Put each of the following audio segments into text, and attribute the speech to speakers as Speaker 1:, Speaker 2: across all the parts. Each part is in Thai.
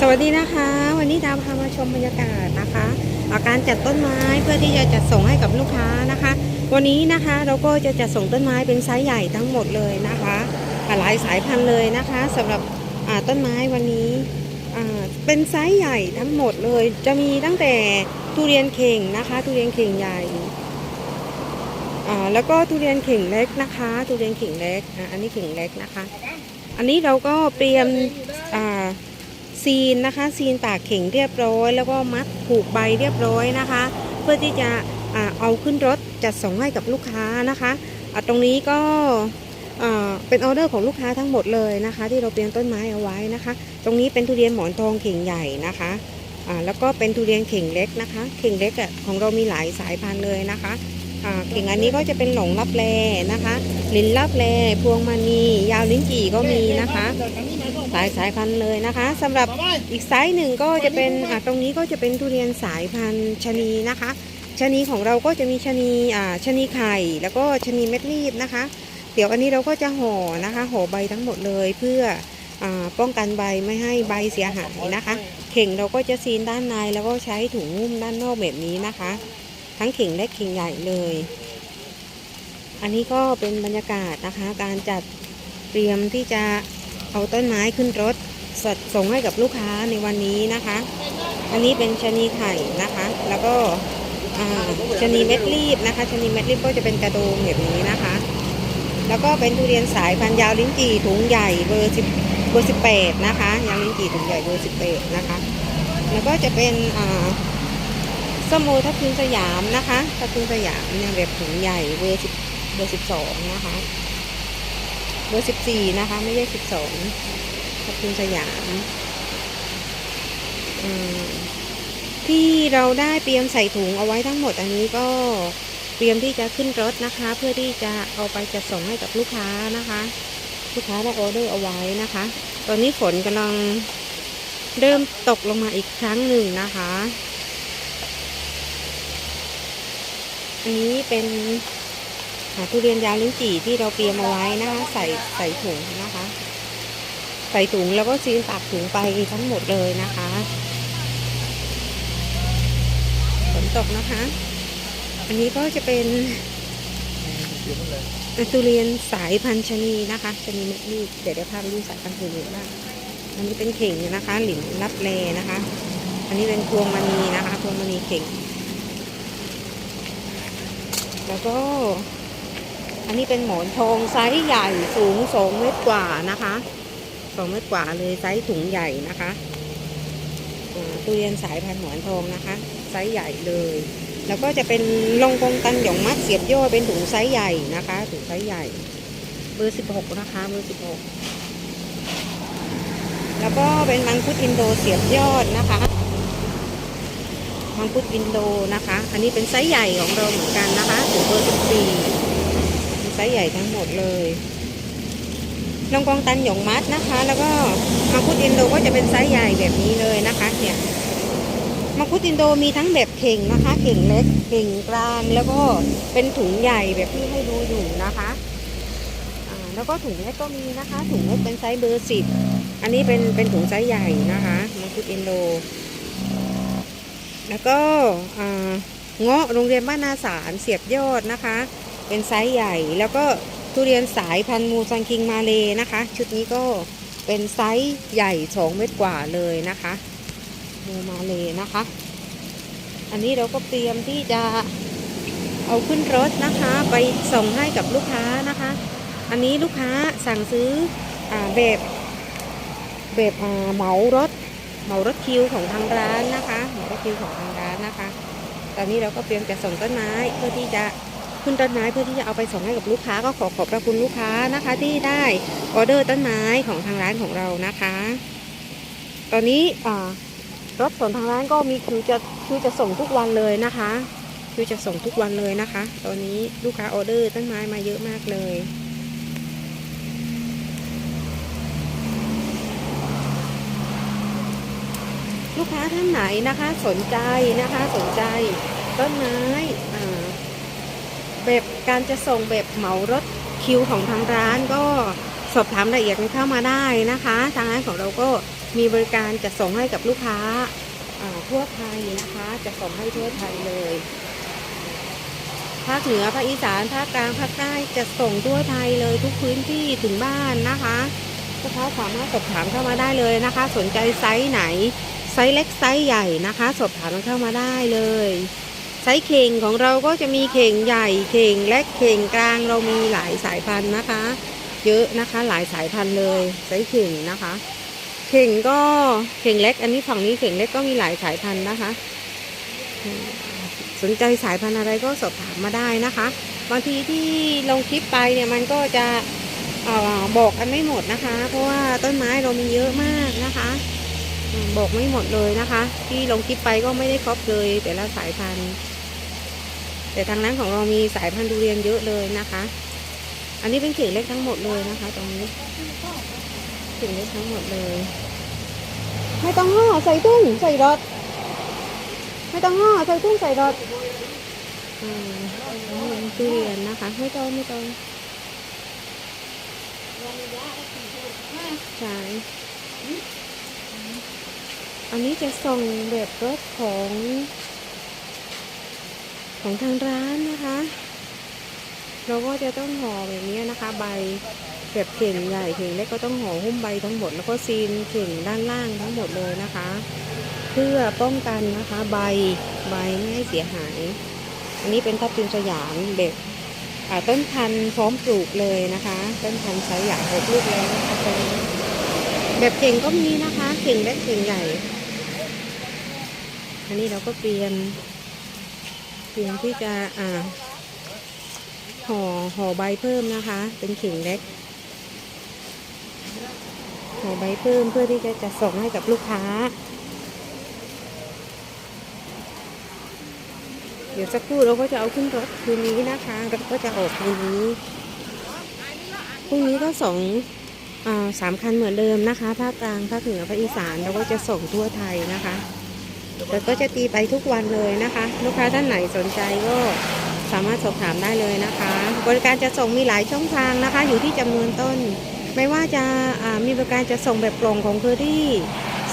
Speaker 1: สวัสดีนะคะ วันนี้ดาวพามาชมบรรยากาศนะคะอาการจัดต้นไม้เพื่อที่จะจัดส่งให้กับลูกค้านะคะ วันนี้นะคะเราก็จะจัดส่งต้นไม้เป็นไซส์ใหญ่ทั้งหมดเลยนะคะหลายสายพันธุ์เลยนะคะสำหรับต้นไม้วันนี้เป็นไซส์ใหญ่ทั้งหมดเลย จะมีตั้งแต่ทุเรียนเข่งนะคะทุเรียนเข่งใหญ่แล้วก็ทุเรียนเข่งเล็กนะคะทุเรียนเข่งเล็กอ,อันนี้เข่งเล็กนะคะ อันนี้เราก็เตรียมอ่า ซีนนะคะซีนตากเข่งเรียบร้อย แล้วก็มัดผูกใบเรียบร้อยนะคะ เพื่อที่จะเอาขึ้นรถจัดส่งให้กับลูกค้านะคะตรงนี้ก็เป็นออเดอร์ของลูกค้าทั้งหมดเลยนะคะ ที่เราเตรียมต้นไม้เอาไว้นะคะ ตรงนี้เป็นทุเรียนหมอนทองเข่งใหญ่นะคะแล้วก็เป็นทุเรียนเข่งเล็กนะคะ เข่งเล็กของเรามีหลายสายพันธุ์เลยนะคะเข่งอันนี้ก็จะเป็นหลงลับแลนะคะ ลินลับแลพวงมณียาวลิ้นจี่ก็มีนะคะ หลายสายพันธุ์เลยนะคะสำหรับอีกไซส์หนึ่งก็จะเป็นอ่าตรงนี้ก็จะเป็นทุเรียนสายพันธุ์ชะนีนะคะชะนีของเราก็จะมีชะนีอ่าชะนีไข่ แล้วก็ชะนีเม็ดรีบนะคะ เดี๋ยวอันนี้เราก็จะห่อนะคะห่อใบทั้งหมดเลยเพื่ออาป้องกันใบไม่ให้ใบเสียหายนะคะ เข่งเราก็จะซีนด้านในแล้วก็ใช้ถุงหุ้มด้านนอกแบบนี้นะคะ ทั้งเข่งเล็กเข่งใหญ่เลย อันนี้ก็เป็นบรรยากาศนะคะ การจัดเตรียมที่จะ เอาต้นไม้ขึ้นรถสดส่งให้กับลูกค้าในวันนี้นะคะ อันนี้เป็นชนีไข่นะคะ แล้วก็ชนีเม็ดรีบนะคะชนีเม็ดรีบก็จะเป็นกระโดงแบบนี้นะคะ แล้วก็เป็นทุเรียนสายพันยาวลิ้นจี่ถุงใหญ่เบอร์สิบเบอร์สิบแปดนะคะยาวลิ้นจี่ถุงใหญ่เบอร์สิบแปดนะคะ แล้วก็จะเป็นส้มโอทับทิมสยามนะคะทับทิมสยามเนี่ยแบบถุงใหญ่เบอร์สิบเบอร์สิบสองนะคะ เบอร์สิบสี่นะคะ ไม่ใช่สิบสองขอบคุณสยามที่เราได้เตรียมใส่ถุงเอาไว้ทั้งหมดอันนี้ก็เตรียมที่จะขึ้นรถนะคะ เพื่อที่จะเอาไปจัดส่งให้กับลูกค้านะคะ ลูกค้าได้ออเดอร์เอาไว้นะคะ ตอนนี้ฝนกำลังเริ่มตกลงมาอีกครั้งหนึ่งนะคะ อันนี้เป็น ทุเรียนยาวลิ้นจี่ที่เราเตรียมเอาไว้นะคะใส่ใส่ถุงนะคะ ใส่ถุงแล้วก็ซีนปากถุงไปทั้งหมดเลยนะคะฝนตกนะคะ อันนี้ก็จะเป็นทุเรียนสายพันธุ์ชนีนะคะชะนีเม็ดรีบเดี๋ยวเดี๋ยวพาไปดูสายพันธุ์อื่นบ้างอันนี้เป็นเข่งนะคะ หลินรับแลนะคะ อันนี้เป็นพวงมณีนะคะ พวงมณีเข่ง แล้วก็ อันนี้เป็นหมอนทองไซส์ใหญ่สูงสองเมตรกว่านะคะสองเมตรกว่าเลยไซส์ถุงใหญ่นะคะอ่าทุเรียนสายพันธุ์หมอนทองนะคะ ไซส์ใหญ่เลย แล้วก็จะเป็นลงกงตันหยองมัดเสียบย่อเป็นถุงไซส์ใหญ่นะคะถุงไซส์ใหญ่ เบอร์สิบหกนะคะเบอร์สิบหกแล้วก็เป็นมังคุดอินโดเสียบยอดนะคะมังคุดอินโดนะคะ อันนี้เป็นไซส์ใหญ่ของเราเหมือนกันนะคะถึงเบอร์สิบสี่ ไซส์ใหญ่ทั้งหมดเลยลองกองตันหยงมัดนะคะ แล้วก็มังคุดอินโดก็จะเป็นไซส์ใหญ่แบบนี้เลยนะคะเนี่ยมังคุดอินโดมีทั้งแบบเข่งนะคะ เข่งเล็กเข่งกลางแล้วก็เป็นถุงใหญ่แบบที่ให้ดูอยู่นะคะแล้วก็ถุงเล็กก็มีนะคะ ถุงเล็กเป็นไซส์เบอร์สิบอันนี้เป็นเป็นถุงไซส์ใหญ่นะคะมังคุดอินโด แล้วก็เงาะโรงเรียนบ้านนาสารเสียบยอดนะคะ เป็นไซส์ใหญ่ แล้วก็ทุเรียนสายพันธุ์มูซังคิงมาเลนะคะ ชุดนี้ก็เป็นไซส์ใหญ่สองเมตรกว่าเลยนะคะมูมาเลนะคะ อันนี้เราก็เตรียมที่จะเอาขึ้นรถนะคะ ไปส่งให้กับลูกค้านะคะ อันนี้ลูกค้าสั่งซื้ออแบบแบบเหมารถเหมารถคิวของทางร้านนะคะเหมารถคิวของทางร้านนะคะ ตอนนี้เราก็เตรียมจะส่งต้นไม้เพื่อที่จะ ขึ้นต้นไม้เพื่อที่จะเอาไปส่งให้กับลูกค้าก็ขอขอบพระคุณลูกค้านะคะ ที่ได้ออเดอร์ต้นไม้ของทางร้านของเรานะคะ ตอนนี้อ่ารถส่งทางร้านก็มีคิวจะคิวจะส่งทุกวันเลยนะคะคิวจะส่งทุกวันเลยนะคะ ตอนนี้ลูกค้าออเดอร์ต้นไม้มาเยอะมากเลยลูกค้าท่านไหนนะคะสนใจนะคะสนใจต้นไม้อ่า แบบการจะส่งแบบเหมารถคิวของทางร้านก็สอบถามรายละเอียดกันเข้ามาได้นะคะ ทางร้านของเราก็มีบริการจะส่งให้กับลูกค้าอ่าทั่วไทยนะคะจะส่งให้ทั่วไทยเลยภาคเหนือภาคอีสานภาคกลางภาคใต้จะส่งทั่วไทยเลยทุกพื้นที่ถึงบ้านนะคะลูกค้าสามารถสอบถามเข้ามาได้เลยนะคะ สนใจไซส์ไหนไซส์เล็กไซส์ใหญ่นะคะ สอบถามเข้ามาได้เลย ไซส์เข่งของเราก็จะมีเข่งใหญ่เข่งเล็กเข่งกลางเรามีหลายสายพันธุ์นะคะ เยอะนะคะหลายสายพันธุ์เลยไซส์เข่งนะคะ เข่งก็เข่งเล็ก อันนี้ฝั่งนี้เข่งเล็กก็มีหลายสายพันธุ์นะคะ สนใจสายพันธุ์อะไรก็สอบถามมาได้นะคะบางทีที่ลงคลิปไปเนี่ยมันก็จะอบอกกันไม่หมดนะคะ เพราะว่าต้นไม้เรามีเยอะมากนะคะบอกไม่หมดเลยนะคะ ที่ลงคลิปไปก็ไม่ได้ครบเลยแต่ละสายพันธุ์ แต่ทางนั้นของเรามีสายพันธุ์ทุเรียนเยอะเลยนะคะ อันนี้เป็นเข่งเล็กทั้งหมดเลยนะคะ ตรงนี้เข่งเล็กทั้งหมดเลย ไม่ต้องห่อใส่ตุ้งใส่รถไม่ต้องห่อใส่ตุ้งใส่รถอ่าทุเรียนนะคะ ไม่ต้องไม่ต้องใช่อันนี้จะส่งแบบรถของ ของทางร้านนะคะ เราก็จะต้องห่อแบบนี้นะคะ ใบแบบเข่งใหญ่เข่งเล็กก็ต้องห่อหุ้มใบทั้งหมด แล้วก็ซีนเข่งด้านล่างทั้งหมดเลยนะคะ เพื่อป้องกันนะคะใบใบไม่ให้เสียหาย อันนี้เป็นทับทิมสยามแบบอ่าต้นพันธุ์พร้อมปลูกเลยนะคะ ต้นพันธุ์ส์ใหญ่หกลูกแล้วนะคะแบบเข่งก็มีนะคะเข่งเล็กเข่งใหญ่ อันนี้เราก็เตรียม เตรียมที่จะอ่าห่อห่อใบเพิ่มนะคะ เป็นเข่งเล็กห่อใบเพิ่มเพื่อที่จะจะส่งให้กับลูกค้า เดี๋ยวสักครู่เราก็จะเอาขึ้นรถคืนนี้นะคะรถก็จะออกคืนนี้พรุ่งนี้ก็สองอสามคันเหมือนเดิมนะคะภาคกลางภาคเหนือภาคอีสานเราก็จะส่งทั่วไทยนะคะ แต่ก็จะตีไปทุกวันเลยนะคะ ลูกค้าท่านไหนสนใจก็สามารถสอบถามได้เลยนะคะ บริการจะส่งมีหลายช่องทางนะคะ อยู่ที่จำนวนต้น ไม่ว่าจะมีบริการจะส่งแบบกล่องของเคอรี่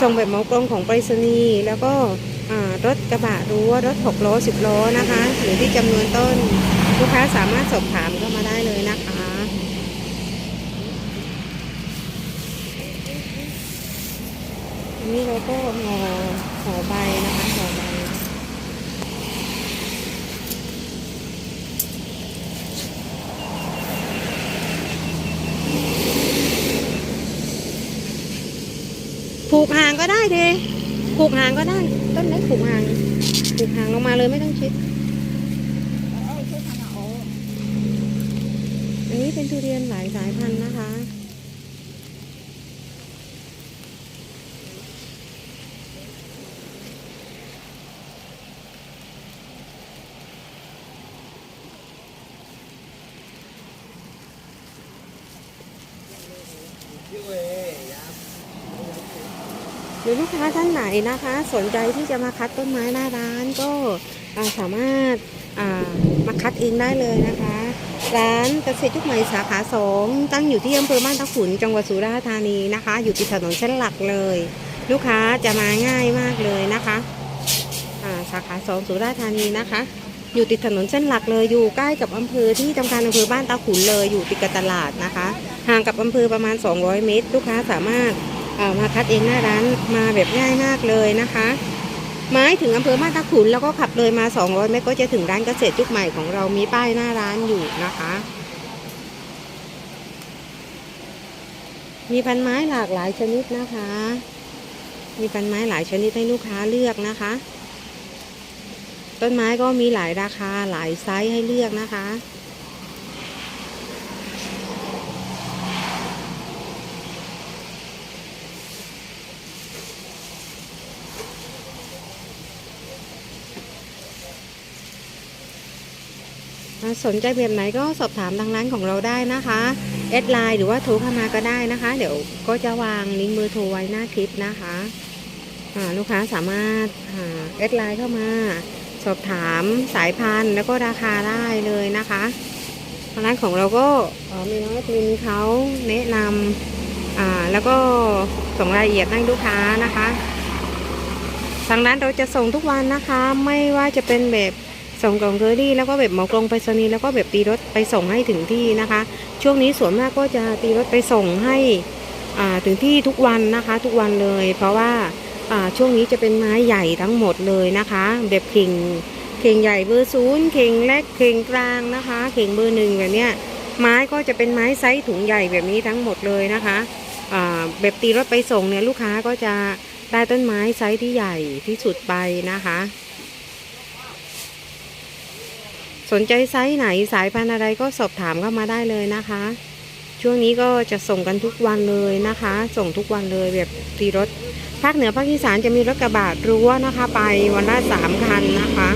Speaker 1: ส่งแบบเหมากล่องของไปรษณีย์แล้วก็รถกระบะรั้วรถหกล้อสิบล้อนะคะอยู่ที่จำนวนต้น ลูกค้าสามารถสอบถามเข้ามาได้เลยนะคะนนี้เราก็หอ ห่อใบนะคะห่อใบผูกหางก็ได้เทผูกหางก็ได้ ต้นเล็กผูกหางผูกหางลงมาเลยไม่ต้องชิดอันนี้เป็นทุเรียนหลายสายพันธุ์นะคะ หรือลูกค้าท่านไหนนะคะ สนใจที่จะมาคัดต้นไม้หน้าร้านก็าสามารถามาคัดเองได้เลยนะคะ ร้านเกษตรยุคใหม่สาขาสองตั้งอยู่ที่อำเภอบ้านตะขุนจังหวัดสุราษฎร์ธานีนะคะ อยู่ติดถนนเส้นหลักเลย ลูกค้าจะมาง่ายมากเลยนะคะาสาขาสองสุราษฎร์ธานีนะคะ อยู่ติดถนนเส้นหลักเลยอยู่ใกล้กับอำเภอที่ทำการอำเภอบ้านตาขุนเลยอยู่ติดกับตลาดนะคะ ห่างกับอำเภอประมาณ 200 เมตร ลูกค้าสามารถมาคัดเองหน้าร้านมาแบบง่ายมากเลยนะคะไม้ถึงอำเภอมาตาขุนแล้วก็ขับเลยมา 200 เมตรก็จะถึงร้านเกษตรยุคใหม่ของเรามีป้ายหน้าร้านอยู่นะคะ มีพันไม้หลากหลายชนิดนะคะ มีพันไม้หลายชนิดให้ลูกค้าเลือกนะคะ ต้นไม้ก็มีหลายราคาหลายไซส์ให้เลือกนะคะ สนใจแบบไหนก็สอบถามทางร้านของเราได้นะคะแอดไลน์หรือว่าโทรเข้ามาก็ได้นะคะ เดี๋ยวก็จะวางลิงก์เบอร์โทรไว้หน้าคลิปนะคะลูกค้าสามารถแอดไลน์เข้ามาสอบถามสายพันธุ์แล้วก็ราคาได้เลยนะคะทางร้านของเราก็เอ่อมีน้องทีมเขาแนะนำแล้วก็สส่งรายละเอียดให้ลูกค้านะคะทางร้านเราจะส่งทุกวันนะคะ ไม่ว่าจะเป็นแบบ ส่งกล่องเคอรี่แล้วก็แบบเหมากรงไปรษณีย์แล้วก็แบบตีรถไปส่งให้ถึงที่นะคะ ช่วงนี้ส่วนมากก็จะตีรถไปส่งให้ถึงที่ทุกวันนะคะทุกวันเลย เพราะว่าช่วงนี้จะเป็นไม้ใหญ่ทั้งหมดเลยนะคะ แบบเข่งเข่งใหญ่เบอร์ศูนย์เข่งเล็กเข่งกลางนะคะเข่งเบอร์หนึ่งแบบเนี้ยไม้ก็จะเป็นไม้ไซส์ถุงใหญ่แบบนี้ทั้งหมดเลยนะคะแบบตีรถไปส่งเนี่ยลูกค้าก็จะได้ต้นไม้ไซส์ที่ใหญ่ที่สุดไปนะคะ สนใจไซส์ไหนสายพันธุ์อะไรก็สอบถามเข้ามาได้เลยนะคะ ช่วงนี้ก็จะส่งกันทุกวันเลยนะคะ ส่งทุกวันเลยแบบตีรถภาคเหนือภาคอีสานจะมีรถกระบะรั้วนะคะ ไปวันละสามคันนะคะ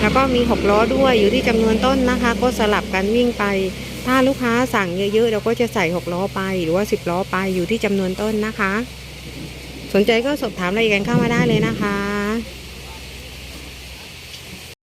Speaker 1: แล้วก็มีหกล้อด้วยอยู่ที่จำนวนต้นนะคะ ก็สลับกันวิ่งไป ถ้าลูกค้าสั่งเยอะๆเราก็จะใส่หกล้อไปหรือว่าสิบล้อไปอยู่ที่จำนวนต้นนะคะ สนใจก็สอบถามรายละเอียดกันเข้ามาได้เลยนะคะ